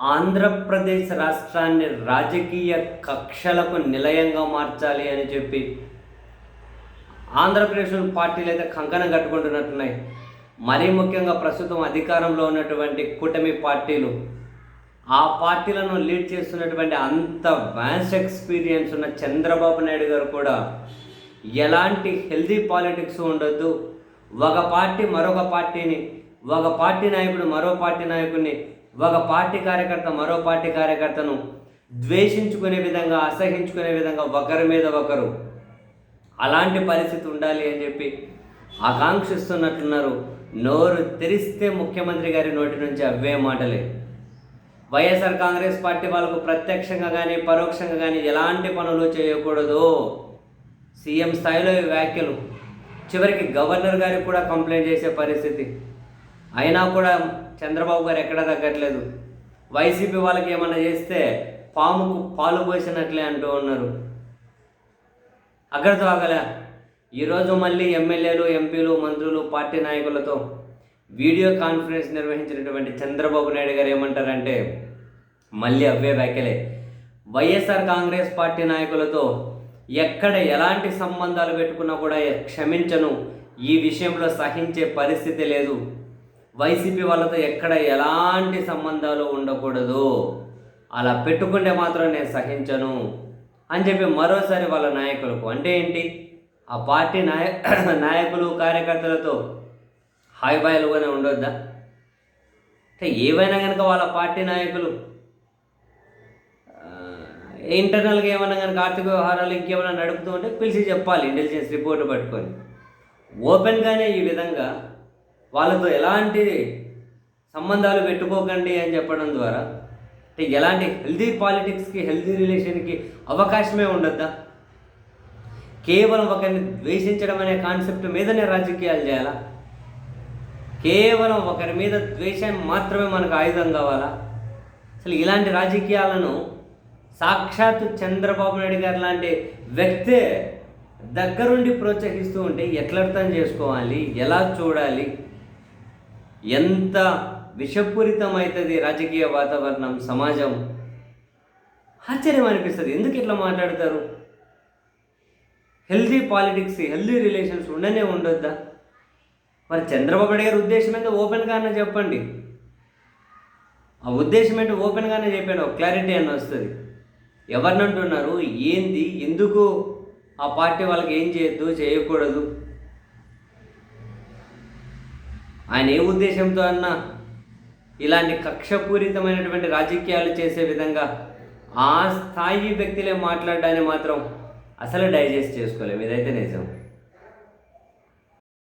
ఆంధ్రప్రదేశ్ రాష్ట్రాన్ని రాజకీయ కక్షలకు నిలయంగా మార్చాలి అని చెప్పి ఆంధ్రప్రదేశ్ పార్టీలు అయితే కంకణం కట్టుకుంటున్నట్టున్నాయి. మరీ ముఖ్యంగా ప్రస్తుతం అధికారంలో ఉన్నటువంటి కూటమి పార్టీలు ఆ పార్టీలను లీడ్ చేస్తున్నటువంటి అంత వ్యాన్స్ ఎక్స్పీరియన్స్ ఉన్న చంద్రబాబు నాయుడు గారు కూడా ఎలాంటి హెల్దీ పాలిటిక్స్ ఉండొద్దు. ఒక పార్టీ మరొక పార్టీని ఒక పార్టీ నాయకుడు మరో పార్టీ నాయకుడిని ఒక పార్టీ కార్యకర్త మరో పార్టీ కార్యకర్తను ద్వేషించుకునే విధంగా అసహించుకునే విధంగా ఒకరి మీద ఒకరు అలాంటి పరిస్థితి ఉండాలి అని చెప్పి ఆకాంక్షిస్తున్నట్లున్నారు నోరు తెరిస్తే ముఖ్యమంత్రి గారి నోటి నుంచి అవే మాటలే. వైఎస్ఆర్ కాంగ్రెస్ పార్టీ వాళ్ళకు ప్రత్యక్షంగా కానీ పరోక్షంగా కానీ ఎలాంటి పనులు చేయకూడదు. సీఎం స్థాయిలో వ్యాఖ్యలు. చివరికి గవర్నర్ గారికి కూడా కంప్లైంట్ చేసే పరిస్థితి. అయినా కూడా చంద్రబాబు గారు ఎక్కడ తగ్గట్లేదు. వైసీపీ వాళ్ళకి ఏమన్నా చేస్తే పాముకు పాలు పోసినట్లే అంటూ ఉన్నారు. అక్కడితో ఆగలే. ఈరోజు మళ్ళీ ఎమ్మెల్యేలు ఎంపీలు మంత్రులు పార్టీ నాయకులతో వీడియో కాన్ఫరెన్స్ నిర్వహించినటువంటి చంద్రబాబు నాయుడు గారు ఏమంటారంటే మళ్ళీ అవే వ్యాఖ్యలే. వైఎస్ఆర్ కాంగ్రెస్ పార్టీ నాయకులతో ఎక్కడ ఎలాంటి సంబంధాలు పెట్టుకున్నా కూడా క్షమించను. ఈ విషయంలో సహించే పరిస్థితి లేదు. వైసీపీ వాళ్ళతో ఎక్కడ ఎలాంటి సంబంధాలు ఉండకూడదు. అలా పెట్టుకుంటే మాత్రం నేను సహించను అని చెప్పి మరోసారి వాళ్ళ నాయకులకు అంటే ఏంటి? ఆ పార్టీ నాయ నాయకులు కార్యకర్తలతో హాయిబాయ్లుగానే ఉండొద్దా? అంటే ఏవైనా కనుక వాళ్ళ పార్టీ నాయకులు ఇంటర్నల్గా ఏమైనా కనుక ఆర్థిక వ్యవహారాలు ఇంకేమైనా నడుపుతూ ఉంటే పిలిచి చెప్పాలి ఇంటెలిజెన్స్ రిపోర్ట్ పట్టుకొని. ఓపెన్గానే ఈ విధంగా వాళ్ళతో ఎలాంటి సంబంధాలు పెట్టుకోకండి అని చెప్పడం ద్వారా అంటే ఎలాంటి హెల్దీ పాలిటిక్స్కి హెల్దీ రిలేషన్కి అవకాశమే ఉండద్దా? కేవలం ఒకరిని ద్వేషించడం అనే కాన్సెప్ట్ మీదనే రాజకీయాలు చేయాలా? కేవలం ఒకరి మీద ద్వేషం మాత్రమే మనకు ఆయుధం కావాలా? అసలు ఇలాంటి రాజకీయాలను సాక్షాత్ చంద్రబాబు నాయుడు గారు లాంటి వ్యక్తే దగ్గరుండి ప్రోత్సహిస్తూ ఉంటే ఎట్లా అర్థం చేసుకోవాలి? ఎలా చూడాలి? ఎంత విషపూరితమవుతుంది రాజకీయ వాతావరణం సమాజం? ఆశ్చర్యం అనిపిస్తుంది. ఎందుకు ఇట్లా మాట్లాడతారు? హెల్దీ పాలిటిక్స్ హెల్దీ రిలేషన్స్ ఉండనే ఉండొద్దా? మరి చంద్రబాబు నాయుడు గారి ఉద్దేశం ఏంటో ఓపెన్గానే చెప్పండి. ఆ ఉద్దేశం ఏంటో ఓపెన్గానే చెప్పాను ఒక క్లారిటీ అని వస్తుంది. ఎవరినంటున్నారు ఏంది? ఎందుకు ఆ పార్టీ వాళ్ళకి ఏం చేయొద్దు చేయకూడదు? ఆయన ఏ ఉద్దేశంతో అన్నా ఇలాంటి కక్షపూరితమైనటువంటి రాజకీయాలు చేసే విధంగా ఆ స్థాయి వ్యక్తులే మాట్లాడడాన్ని మాత్రం అసలు డైజెస్ట్ చేసుకోలేము. ఇదైతే నిజం.